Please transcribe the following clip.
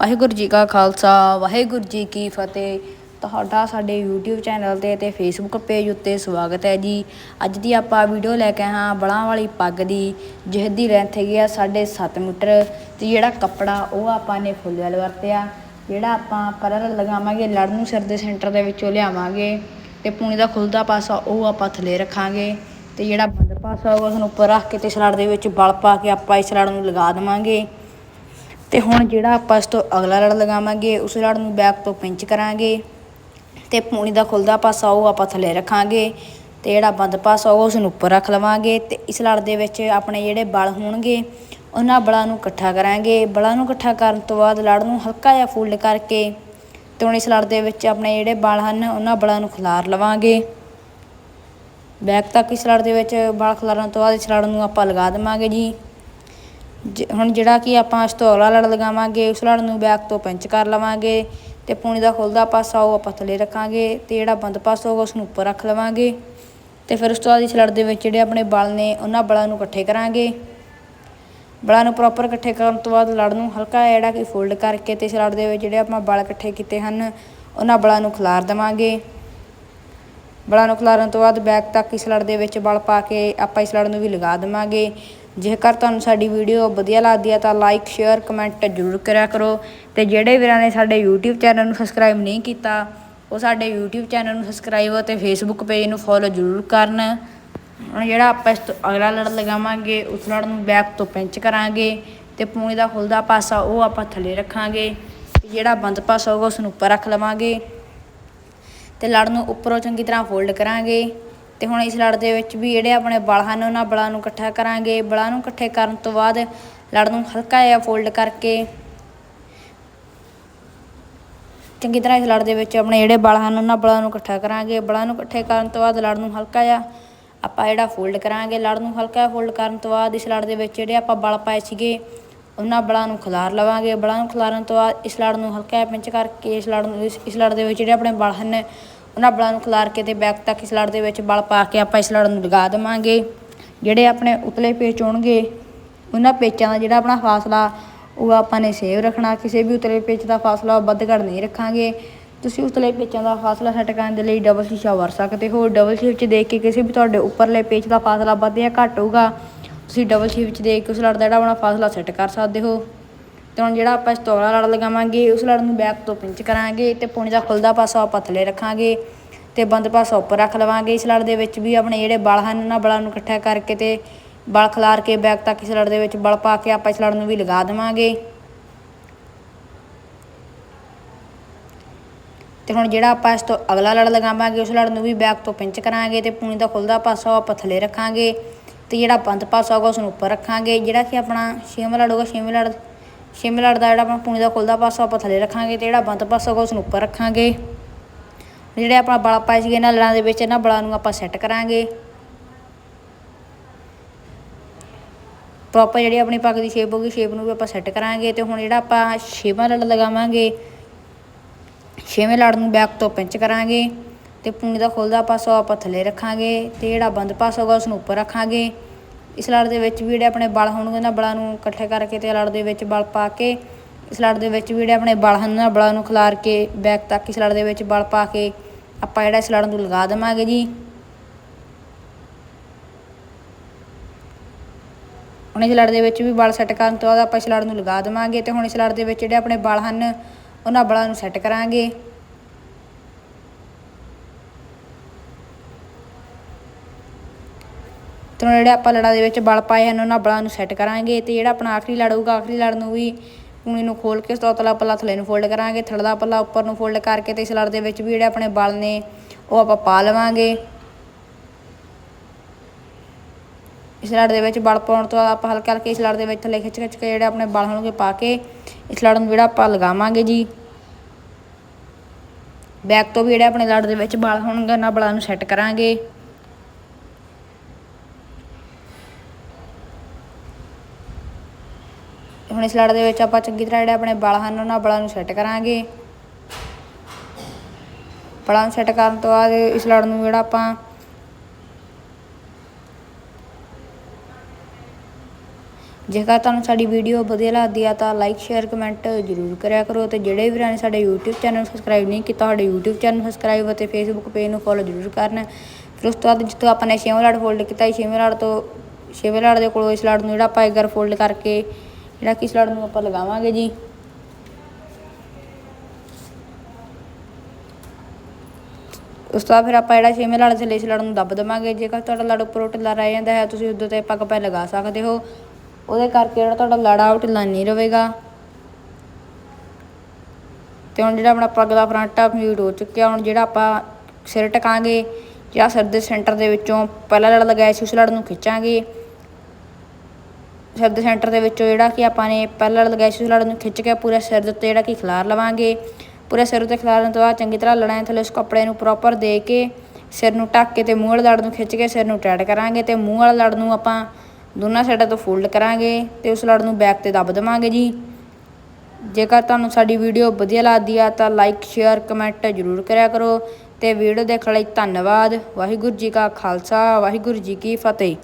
ਵਾਹਿਗੁਰੂ ਜੀ ਕਾ ਖਾਲਸਾ, ਵਾਹਿਗੁਰੂ ਜੀ ਕੀ ਫਤਿਹ। ਤੁਹਾਡਾ ਸਾਡੇ YouTube ਚੈਨਲ ਤੇ ਤੇ Facebook ਪੇਜ ਉੱਤੇ ਸਵਾਗਤ ਹੈ ਜੀ। ਅੱਜ ਦੀ ਆਪਾਂ ਵੀਡੀਓ ਲੈ ਕੇ ਆਏ ਹਾਂ ਬਲਾਂ ਵਾਲੀ ਪੱਗ ਦੀ ਜਿਸ ਦੀ ਲੈਂਥ ਹੈਗੀ ਆ 7.5 ਮੀਟਰ ਤੇ ਜਿਹੜਾ ਕੱਪੜਾ ਉਹ ਆਪਾਂ ਨੇ ਫੁੱਲ ਵਾਲ ਵਰਤਿਆ। ਜਿਹੜਾ ਆਪਾਂ ਕਲਰ ਲਗਾਵਾਂਗੇ ਲੜ ਨੂੰ ਸਿਰ ਦੇ ਸੈਂਟਰ ਦੇ ਵਿੱਚੋਂ ਲਿਆਵਾਂਗੇ ਤੇ ਪੂਣੀ ਦਾ ਖੁੱਲਦਾ ਪਾਸਾ ਉਹ ਆਪਾਂ ਥੱਲੇ ਰੱਖਾਂਗੇ ਤੇ ਜਿਹੜਾ ਬੰਦ ਪਾਸਾ ਉਹ ਉਸ ਨੂੰ ਉੱਪਰ ਰੱਖ ਕੇ ਤੇ ਸਲੜ ਦੇ ਵਿੱਚ ਬਲ ਪਾ ਕੇ ਆਪਾਂ ਇਸ ਲੜ ਨੂੰ ਲਗਾ ਦੇਵਾਂਗੇ। ਤੇ ਹੁਣ ਜਿਹੜਾ ਆਪਾਂ ਇਸ ਤੋਂ ਅਗਲਾ ਲੜ ਲਗਾਵਾਂਗੇ, ਉਸ ਲੜ ਨੂੰ ਬੈਕ ਤੋਂ ਪਿੰਚ ਕਰਾਂਗੇ ਤੇ ਪੂਣੀ ਦਾ ਖੁੱਲਦਾ ਪਾਸਾ ਉਹ ਆਪਾਂ ਥੱਲੇ ਰੱਖਾਂਗੇ ਤੇ ਜਿਹੜਾ ਬੰਦ ਪਾਸਾ ਹੋਊਗਾ ਉਸ ਨੂੰ ਉੱਪਰ ਰੱਖ ਲਵਾਂਗੇ ਤੇ ਇਸ ਲੜ ਦੇ ਵਿੱਚ ਆਪਣੇ ਜਿਹੜੇ ਬਲ ਹੋਣਗੇ, ਉਹਨਾਂ ਬਲਾਂ ਨੂੰ ਇਕੱਠਾ ਕਰਾਂਗੇ। ਬਲਾਂ ਨੂੰ ਇਕੱਠਾ ਕਰਨ ਤੋਂ ਬਾਅਦ ਲੜ ਨੂੰ ਹਲਕਾ ਜਿਹਾ ਫੋਲਡ ਕਰਕੇ ਤੇ ਹੁਣ ਇਸ ਲੜ ਦੇ ਵਿੱਚ ਆਪਣੇ ਜਿਹੜੇ ਬਲ ਹਨ, ਉਹਨਾਂ ਬਲਾਂ ਨੂੰ ਖਿਲਾਰ ਲਵਾਂਗੇ। ਬੈਕ ਤੱਕ ਇਸ ਲੜ ਦੇ ਵਿੱਚ ਬਲ ਖਿਲਾਰਨ ਤੋਂ ਬਾਅਦ ਇਸ ਲੜ ਨੂੰ ਆਪਾਂ ਲਗਾ ਦੇਵਾਂਗੇ ਜੀ। ਹੁਣ ਜਿਹੜਾ ਕਿ ਆਪਾਂ ਇਸ ਤੋਂ ਅਗਲਾ ਲੜ ਲਗਾਵਾਂਗੇ, ਉਸ ਲੜ ਨੂੰ ਬੈਕ ਤੋਂ ਪਿੰਚ ਕਰ ਲਵਾਂਗੇ ਤੇ ਪੂਣੀ ਦਾ ਖੁੱਲਦਾ ਪਾਸਾ ਉਹ ਆਪਾਂ ਥੱਲੇ ਰੱਖਾਂਗੇ ਤੇ ਜਿਹੜਾ ਬੰਦ ਪਾਸਾ ਹੋਊਗਾ ਉਸ ਨੂੰ ਉੱਪਰ ਰੱਖ ਲਵਾਂਗੇ ਤੇ ਫਿਰ ਉਸ ਤੋਂ ਬਾਅਦ ਇਸ ਲੜ ਦੇ ਵਿੱਚ ਜਿਹੜੇ ਆਪਣੇ ਬਲ ਨੇ, ਉਹਨਾਂ ਬਲਾਂ ਨੂੰ ਇਕੱਠੇ ਕਰਾਂਗੇ। ਬਲਾਂ ਨੂੰ ਪ੍ਰੋਪਰ ਇਕੱਠੇ ਕਰਨ ਤੋਂ ਬਾਅਦ ਲੜ ਨੂੰ ਹਲਕਾ ਜਿਹੜਾ ਕਿ ਫੋਲਡ ਕਰਕੇ ਤੇ ਇਸ ਲੜ ਦੇ ਵਿੱਚ ਜਿਹੜੇ ਆਪਾਂ ਬਲ ਇਕੱਠੇ ਕੀਤੇ ਹਨ, ਉਹਨਾਂ ਬਲਾਂ ਨੂੰ ਖਿਲਾਰ ਦੇਵਾਂਗੇ। ਬਲਾਂ ਨੂੰ ਖਿਲਾਰਨ ਤੋਂ ਬਾਅਦ ਬੈਕ ਤੱਕ ਇਸ ਲੜ ਦੇ ਵਿੱਚ ਬਲ ਪਾ ਕੇ ਆਪਾਂ ਇਸ ਲੜ ਨੂੰ ਵੀ ਲਗਾ ਦੇਵਾਂਗੇ। ਜੇਕਰ ਤੁਹਾਨੂੰ ਸਾਡੀ ਵੀਡੀਓ ਵਧੀਆ ਲੱਗਦੀ ਹੈ ਤਾਂ ਲਾਈਕ ਸ਼ੇਅਰ ਕਮੈਂਟ ਜ਼ਰੂਰ ਕਰਿਆ ਕਰੋ। ਤੇ ਜਿਹੜੇ ਵੀਰਾਂ ਨੇ ਸਾਡੇ YouTube ਚੈਨਲ ਨੂੰ ਸਬਸਕ੍ਰਾਈਬ ਨਹੀਂ ਕੀਤਾ, ਉਹ ਸਾਡੇ YouTube ਚੈਨਲ ਨੂੰ ਸਬਸਕ੍ਰਾਈਬ ਅਤੇ Facebook ਪੇਜ ਨੂੰ ਫੋਲੋ ਜ਼ਰੂਰ ਕਰਨ। ਹੁਣ ਜਿਹੜਾ ਆਪਾਂ ਇਸ ਤੋਂ ਅਗਲਾ ਲੜ ਲਗਾਵਾਂਗੇ, ਉਸ ਲੜ ਨੂੰ ਬੈਕ ਤੋਂ ਪਿੰਚ ਕਰਾਂਗੇ ਤੇ ਪੂਣੀ ਦਾ ਖੁੱਲਦਾ ਪਾਸਾ ਉਹ ਆਪਾਂ ਥੱਲੇ ਰੱਖਾਂਗੇ। ਤੇ ਜਿਹੜਾ ਬੰਦ ਪਾਸਾ ਹੋਊਗਾ ਉਸ ਨੂੰ ਉੱਪਰ ਰੱਖ ਲਵਾਂਗੇ। ਤੇ ਲੜ ਨੂੰ ਉੱਪਰੋਂ ਚੰਗੀ ਤਰ੍ਹਾਂ ਫੋਲਡ ਕਰਾਂਗੇ। ਤੇ ਹੁਣ ਇਸ ਲੜ ਦੇ ਵਿੱਚ ਵੀ ਜਿਹੜੇ ਆਪਣੇ ਬਲ ਹਨ ਉਹਨਾਂ ਬਲਾਂ ਨੂੰ ਇਕੱਠਾ ਕਰਾਂਗੇ, ਬਲਾਂ ਨੂੰ ਇਕੱਠੇ ਕਰਨ ਤੋਂ ਬਾਅਦ ਲੜ ਨੂੰ ਹਲਕਾ ਜਿਹਾ ਫੋਲਡ ਕਰਕੇ ਚੰਗੀ ਤਰ੍ਹਾਂ ਇਸ ਲੜ ਦੇ ਵਿੱਚ ਆਪਣੇ ਜਿਹੜੇ ਬਲ ਹਨ ਉਹਨਾਂ ਬਲਾਂ ਨੂੰ ਇਕੱਠਾ ਕਰਾਂਗੇ, ਬਲਾਂ ਨੂੰ ਇਕੱਠੇ ਕਰਨ ਤੋਂ ਬਾਅਦ ਲੜ ਨੂੰ ਹਲਕਾ ਜਿਹਾ ਆਪਾਂ ਜਿਹੜਾ ਫੋਲਡ ਕਰਾਂਗੇ, ਲੜ ਨੂੰ ਹਲਕਾ ਫੋਲਡ ਕਰਨ ਤੋਂ ਬਾਅਦ ਇਸ ਲੜ ਦੇ ਵਿੱਚ ਜਿਹੜੇ ਆਪਾਂ ਬਲ ਪਾਏ ਸੀਗੇ, ਉਹਨਾਂ ਬਲਾਂ ਨੂੰ ਖਿਲਾਰ ਲਵਾਂਗੇ, ਬਲਾਂ ਨੂੰ ਖਿਲਾਰਨ ਤੋਂ ਬਾਅਦ ਇਸ ਲੜ ਨੂੰ ਹਲਕਾ ਪਿੰਚ ਕਰਕੇ ਇਸ ਲੜ ਨੂੰ, ਇਸ ਇਸ ਲੜ ਦੇ ਵਿੱਚ ਜਿਹੜੇ ਆਪਣੇ ਬਲ ਹਨ ਉਹਨਾਂ ਬਲਾਂ ਨੂੰ ਖਿਲਾਰ ਕੇ ਤੇ ਬੈਕ ਤੱਕ ਇਸ ਲੜ ਦੇ ਵਿੱਚ ਬਲ ਪਾ ਕੇ ਆਪਾਂ ਇਸ ਲੜ ਨੂੰ ਲਗਾ ਦੇਵਾਂਗੇ। ਜਿਹੜੇ ਆਪਣੇ ਉਤਲੇ ਪੇਚ ਹੋਣਗੇ, ਉਹਨਾਂ ਪੇਚਾਂ ਦਾ ਜਿਹੜਾ ਆਪਣਾ ਫਾਸਲਾ, ਉਹ ਆਪਾਂ ਨੇ ਸੇਵ ਰੱਖਣਾ। ਕਿਸੇ ਵੀ ਉਤਲੇ ਪੇਚ ਦਾ ਫਾਸਲਾ ਵੱਧ ਘੱਟ ਨਹੀਂ ਰੱਖਾਂਗੇ। ਤੁਸੀਂ ਉਤਲੇ ਪੇਚਾਂ ਦਾ ਫਾਸਲਾ ਸੈੱਟ ਕਰਨ ਦੇ ਲਈ ਡਬਲ ਸ਼ੀਸ਼ਾ ਵਰ ਸਕਦੇ ਹੋ। ਡਬਲ ਸ਼ੀਟ 'ਚ ਦੇਖ ਕੇ ਕਿਸੇ ਵੀ ਤੁਹਾਡੇ ਉੱਪਰਲੇ ਪੇਚ ਦਾ ਫਾਸਲਾ ਵੱਧ ਜਾਂ ਘੱਟ ਹੋਊਗਾ, ਤੁਸੀਂ ਡਬਲ ਸ਼ੀਪ 'ਚ ਦੇਖ ਕੇ ਉਸ ਲੜ ਦਾ ਜਿਹੜਾ ਆਪਣਾ ਫਾਸਲਾ ਸੈੱਟ ਕਰ ਸਕਦੇ ਹੋ। ਤੇ ਹੁਣ ਜਿਹੜਾ ਆਪਾਂ ਇਸ ਤੋਂ ਅਗਲਾ ਲੜ ਲਗਾਵਾਂਗੇ, ਉਸ ਲੜ ਨੂੰ ਬੈਕ ਤੋਂ ਪਿੰਚ ਕਰਾਂਗੇ ਤੇ ਪੂਣੀ ਦਾ ਖੁੱਲਦਾ ਪਾਸਾ ਆਪਾਂ ਥੱਲੇ ਰੱਖਾਂਗੇ ਤੇ ਬੰਦ ਪਾਸਾ ਉੱਪਰ ਰੱਖ ਲਵਾਂਗੇ। ਇਸ ਲੜ ਦੇ ਵਿੱਚ ਵੀ ਆਪਣੇ ਜਿਹੜੇ ਬਲ ਹਨ, ਉਹਨਾਂ ਬਲਾਂ ਨੂੰ ਇਕੱਠਾ ਕਰਕੇ ਤੇ ਬਲ ਖਿਲਾਰ ਕੇ ਬੈਕ ਤੱਕ ਇਸ ਲੜ ਦੇ ਵਿੱਚ ਬਲ ਪਾ ਕੇ ਆਪਾਂ ਇਸ ਲੜ ਨੂੰ ਵੀ ਲਗਾ ਦੇਵਾਂਗੇ। ਤੇ ਹੁਣ ਜਿਹੜਾ ਆਪਾਂ ਇਸ ਤੋਂ ਅਗਲਾ ਲੜ ਲਗਾਵਾਂਗੇ, ਉਸ ਲੜ ਨੂੰ ਵੀ ਬੈਕ ਤੋਂ ਪਿੰਚ ਕਰਾਂਗੇ ਤੇ ਪੂਣੀ ਦਾ ਖੁੱਲਦਾ ਪਾਸਾ ਉਹ ਆਪਾਂ ਥੱਲੇ ਰੱਖਾਂਗੇ ਤੇ ਜਿਹੜਾ ਬੰਦ ਪਾਸਾ ਹੋਗਾ ਉਸ ਨੂੰ ਉੱਪਰ ਰੱਖਾਂਗੇ। ਜਿਹੜਾ ਕਿ ਆਪਣਾ ਛੇਵਾਂ ਲੜ ਹੋਗਾ ਛੇਵੇਂ ਲੜ ਛੇਵੇਂ ਲੜ ਦਾ ਜਿਹੜਾ ਆਪਣਾ ਪੂਣੀ ਦਾ ਖੁੱਲਦਾ ਪਾਸਾ ਆਪਾਂ ਥੱਲੇ ਰੱਖਾਂਗੇ ਤੇ ਜਿਹੜਾ ਬੰਦ ਪਾਸਾ ਹੋਗਾ ਉਸ ਨੂੰ ਉੱਪਰ ਰੱਖਾਂਗੇ। ਜਿਹੜੇ ਆਪਣਾ ਬਲ ਪਾਏ ਸੀਗੇ ਇਹਨਾਂ ਲੜਾਂ ਦੇ ਵਿੱਚ, ਇਹਨਾਂ ਬਲਾਂ ਨੂੰ ਆਪਾਂ ਸੈੱਟ ਕਰਾਂਗੇ। ਪ੍ਰੋਪਰ ਜਿਹੜੀ ਆਪਣੀ ਪੱਗ ਦੀ ਸ਼ੇਪ ਹੋਗੀ ਸ਼ੇਪ ਨੂੰ ਵੀ ਆਪਾਂ ਸੈੱਟ ਕਰਾਂਗੇ ਤੇ ਹੁਣ ਜਿਹੜਾ ਆਪਾਂ ਛੇਵਾਂ ਲੜ ਲਗਾਵਾਂਗੇ, ਛੇਵੇਂ ਲੜ ਨੂੰ ਬੈਕ ਤੋਂ ਪਿੰਚ ਕਰਾਂਗੇ ਤੇ ਪੂਣੀ ਦਾ ਖੁੱਲਦਾ ਪਾਸਾ ਆਪਾਂ ਥੱਲੇ ਰੱਖਾਂਗੇ ਤੇ ਜਿਹੜਾ ਬੰਦ ਪਾਸਾ ਹੋਗਾ ਉਸ ਨੂੰ ਉੱਪਰ ਰੱਖਾਂਗੇ। ਇਸ ਲੜ ਦੇ ਵਿੱਚ ਵੀ ਜਿਹੜੇ ਆਪਣੇ ਬਲ ਹੋਣਗੇ ਉਹਨਾਂ ਬਲਾਂ ਨੂੰ ਇਕੱਠੇ ਕਰਕੇ ਤੇ ਲੜ ਦੇ ਵਿੱਚ ਬਲ ਪਾ ਕੇ, ਇਸ ਲੜ ਦੇ ਵਿੱਚ ਵੀ ਜਿਹੜੇ ਆਪਣੇ ਬਲ ਹਨ, ਉਹਨਾਂ ਬਲਾਂ ਨੂੰ ਖਿਲਾਰ ਕੇ, ਬੈਕ ਤੱਕ ਇਸ ਲੜ ਦੇ ਵਿੱਚ ਬਲ ਪਾ ਕੇ ਆਪਾਂ ਜਿਹੜਾ ਇਸ ਲੜ ਨੂੰ ਲਗਾ ਦੇਵਾਂਗੇ ਜੀ। ਹੁਣ ਇਸ ਲੜ ਦੇ ਵਿੱਚ ਵੀ ਬਲ ਸੈੱਟ ਕਰਨ ਤੋਂ ਬਾਅਦ ਆਪਾਂ ਇਸ ਲੜ ਨੂੰ ਲਗਾ ਦੇਵਾਂਗੇ ਤੇ ਹੁਣ ਇਸ ਲੜ ਦੇ ਵਿੱਚ ਜਿਹੜੇ ਆਪਣੇ ਬਲ ਹਨ, ਉਹਨਾਂ ਬਲਾਂ ਨੂੰ ਸੈੱਟ ਕਰਾਂਗੇ। ਤੇ ਹੁਣ ਜਿਹੜੇ ਆਪਾਂ ਲੜਾ ਦੇ ਵਿੱਚ ਬਲ ਪਾਏ ਹਨ, ਉਹਨਾਂ ਬਲਾਂ ਨੂੰ ਸੈੱਟ ਕਰਾਂਗੇ ਤੇ ਜਿਹੜਾ ਆਪਣਾ ਆਖਰੀ ਲੜ ਹੋਊਗਾ, ਆਖਰੀ ਲੜ ਨੂੰ ਵੀ ਪੂਣੀ ਨੂੰ ਖੋਲ ਕੇ ਤੋਤਲਾ ਪੱਲਾ ਥੱਲੇ ਨੂੰ ਫੋਲਡ ਕਰਾਂਗੇ ਥੜਦਾ ਪੱਲਾ ਉੱਪਰ ਨੂੰ ਫੋਲਡ ਕਰਕੇ ਤੇ ਇਸ ਲੜ ਦੇ ਵਿੱਚ ਵੀ ਜਿਹੜੇ ਆਪਣੇ ਬਲ ਨੇ, ਉਹ ਆਪਾਂ ਪਾ ਲਵਾਂਗੇ। ਇਸ ਲੜ ਦੇ ਵਿੱਚ ਬਲ ਪਾਉਣ ਤੋਂ ਬਾਅਦ ਆਪਾਂ ਹਲਕੇ ਹਲਕੇ ਇਸ ਲੜ ਦੇ ਵਿੱਚ ਥੱਲੇ ਖਿੱਚ ਖਿੱਚ ਕੇ ਜਿਹੜੇ ਆਪਣੇ ਬਲ ਹੋਣਗੇ ਪਾ ਕੇ ਇਸ ਲੜ ਨੂੰ ਜਿਹੜਾ ਆਪਾਂ ਲਗਾਵਾਂਗੇ ਜੀ। ਬੈਕ ਤੋਂ ਵੀ ਜਿਹੜੇ ਆਪਣੇ ਲੜ ਦੇ ਵਿੱਚ ਬਲ ਹੋਣਗੇ, ਉਹਨਾਂ ਬਲਾਂ ਨੂੰ ਸੈੱਟ ਕਰਾਂਗੇ। ਹੁਣ ਇਸ ਲੜ ਦੇ ਵਿੱਚ ਆਪਾਂ ਚੰਗੀ ਤਰ੍ਹਾਂ ਜਿਹੜੇ ਆਪਣੇ ਬਲ ਹਨ ਉਹਨਾਂ ਬਲਾਂ ਨੂੰ ਸੈੱਟ ਕਰਾਂਗੇ। ਬਲਾਂ ਨੂੰ ਸੈੱਟ ਕਰਨ ਤੋਂ ਬਾਅਦ ਇਸ ਲੜ ਨੂੰ ਜਿਹੜਾ ਆਪਾਂ ਜੇਕਰ ਤੁਹਾਨੂੰ ਸਾਡੀ ਵੀਡੀਓ ਵਧੀਆ ਲੱਗਦੀ ਆ ਤਾਂ ਲਾਈਕ ਸ਼ੇਅਰ ਕਮੈਂਟ ਜ਼ਰੂਰ ਕਰਿਆ ਕਰੋ ਤੇ ਜਿਹੜੇ ਵੀਰਾਂ ਨੇ ਸਾਡੇ YouTube ਚੈਨਲ ਨੂੰ ਸਬਸਕ੍ਰਾਈਬ ਨਹੀਂ ਕੀਤਾ, ਸਾਡੇ YouTube ਚੈਨਲ ਨੂੰ ਸਬਸਕ੍ਰਾਈਬ ਅਤੇ Facebook ਪੇਜ ਨੂੰ ਫੋਲੋ ਜ਼ਰੂਰ ਕਰਨ। ਫਿਰ ਉਸ ਤੋਂ ਬਾਅਦ ਜਿੱਥੋਂ ਆਪਾਂ ਨੇ ਛੇਵੇਂ ਲੜ ਫੋਲਡ ਕੀਤਾ, ਛੇਵੇਂ ਲੜ ਤੋਂ, ਛੇਵੇਂ ਲੜ ਦੇ ਕੋਲੋਂ ਇਸ ਲੜ ਨੂੰ ਜਿਹੜਾ ਆਪਾਂ ਇੱਕ ਵਾਰ ਫੋਲਡ ਕਰਕੇ ਜਿਹੜਾ ਕਿ ਇਸ ਲੜ ਨੂੰ ਆਪਾਂ ਲਗਾਵਾਂਗੇ ਜੀ। ਉਸ ਤੋਂ ਬਾਅਦ ਫਿਰ ਆਪਾਂ ਜਿਹੜਾ ਛੇਵੇਂ ਲੜ ਥੱਲੇ ਇਸ ਲੜ ਨੂੰ ਦੱਬ ਦੇਵਾਂਗੇ। ਜੇਕਰ ਤੁਹਾਡਾ ਲੜ ਉੱਪਰੋਂ ਢਿੱਲਾ ਰਹਿ ਜਾਂਦਾ ਹੈ, ਤੁਸੀਂ ਉਦੋਂ ਤੇ ਪੱਗ ਪੈ ਲਗਾ ਸਕਦੇ ਹੋ। ਉਹਦੇ ਕਰਕੇ ਜਿਹੜਾ ਤੁਹਾਡਾ ਲੜ ਆ, ਉਹ ਢਿੱਲਾ ਨਹੀਂ ਰਹੇਗਾ। ਤੇ ਹੁਣ ਜਿਹੜਾ ਆਪਣਾ ਪੱਗ ਦਾ ਫਰੰਟ ਆ ਕੰਪਲੀਟ ਹੋ ਚੁੱਕਿਆ। ਹੁਣ ਜਿਹੜਾ ਆਪਾਂ ਸਿਰ ਟਕਾਂਗੇ ਜਿਹੜਾ ਸਿਰ ਦੇ ਸੈਂਟਰ ਦੇ ਵਿੱਚੋਂ ਪਹਿਲਾ ਲੜ ਲਗਾਇਆ ਸੀ, ਉਸ ਲੜ ਨੂੰ ਖਿੱਚਾਂਗੇ। ਸਿਰ ਦੇ ਸੈਂਟਰ ਦੇ ਵਿੱਚੋਂ ਜਿਹੜਾ ਕਿ ਆਪਾਂ ਨੇ ਪਹਿਲਾਂ ਲੜ ਲਗਾਇਆ ਸੀ, ਉਸ ਲੜ ਨੂੰ ਖਿੱਚ ਕੇ ਪੂਰੇ ਸਿਰ ਦੇ ਉੱਤੇ ਜਿਹੜਾ ਕਿ ਖਿਲਾਰ ਲਵਾਂਗੇ। ਪੂਰੇ ਸਿਰ ਉੱਤੇ ਖਿਲਾਰਨ ਤੋਂ ਬਾਅਦ ਚੰਗੀ ਤਰ੍ਹਾਂ ਲੜਾਂ ਥੱਲੇ ਉਸ ਕੱਪੜੇ ਨੂੰ ਪ੍ਰੋਪਰ ਦੇ ਕੇ ਸਿਰ ਨੂੰ ਢੱਕ ਕੇ ਤੇ ਮੂੰਹ ਵਾਲੇ ਲੜ ਨੂੰ ਖਿੱਚ ਕੇ ਸਿਰ ਨੂੰ ਟੈਟ ਕਰਾਂਗੇ ਤੇ ਮੂੰਹ ਵਾਲੇ ਲੜ ਨੂੰ ਆਪਾਂ ਦੋਨਾਂ ਸਾਈਡਾਂ ਤੋਂ ਫੋਲਡ ਕਰਾਂਗੇ ਤੇ ਉਸ ਲੜ ਨੂੰ ਬੈਕ ਤੇ ਦੱਬ ਦੇਵਾਂਗੇ ਜੀ। ਜੇਕਰ ਤੁਹਾਨੂੰ ਸਾਡੀ ਵੀਡੀਓ ਵਧੀਆ ਲੱਗਦੀ ਆ ਤਾਂ ਲਾਈਕ ਸ਼ੇਅਰ ਕਮੈਂਟ ਜ਼ਰੂਰ ਕਰਿਆ ਕਰੋ। ਤੇ ਵੀਡੀਓ ਦੇਖਣ ਲਈ ਧੰਨਵਾਦ। ਵਾਹਿਗੁਰੂ ਜੀ ਕਾ ਖਾਲਸਾ, ਵਾਹਿਗੁਰੂ ਜੀ ਕੀ ਫਤਿਹ।